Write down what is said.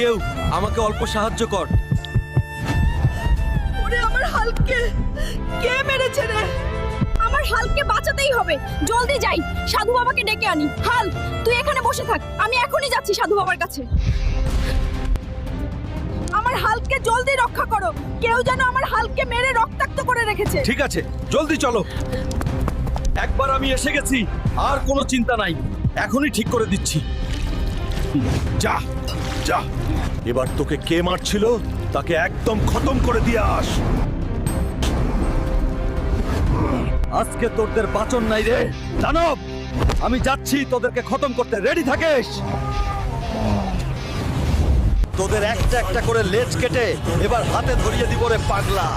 কেউ আমাকে অল্প সাহায্য কর। ওরে আমার হালকে কে মেরেছে রে? আমার হালকে বাঁচাতেই হবে। জলদি যাই। সাধু বাবাকে ডেকে আনি। হাল তুই এখানে বসে থাক। আমি এখনই যাচ্ছি সাধু বাবার কাছে। আমার হালকে জলদি রক্ষা করো। কেউ যেন আমার হালকে মেরে রক্তাক্ত করে রেখেছে। ঠিক আছে জলদি চলো। একবার আমি এসে গেছি আর কোনো চিন্তা নাই। এখনই ঠিক করে দিচ্ছি। যা। যা। এবার তোকে কে মারছিল, তাকে একদম খতম করে দিয়ে আস। আজকে তোদের বাচন নাই রে। দানব, আমি যাচ্ছি, তোদেরকে খতম করতে। রেডি থাকিস? তোদের একটা একটা করে লেজ কেটে এবার হাতে ধরিয়ে দিব রে পাগলা।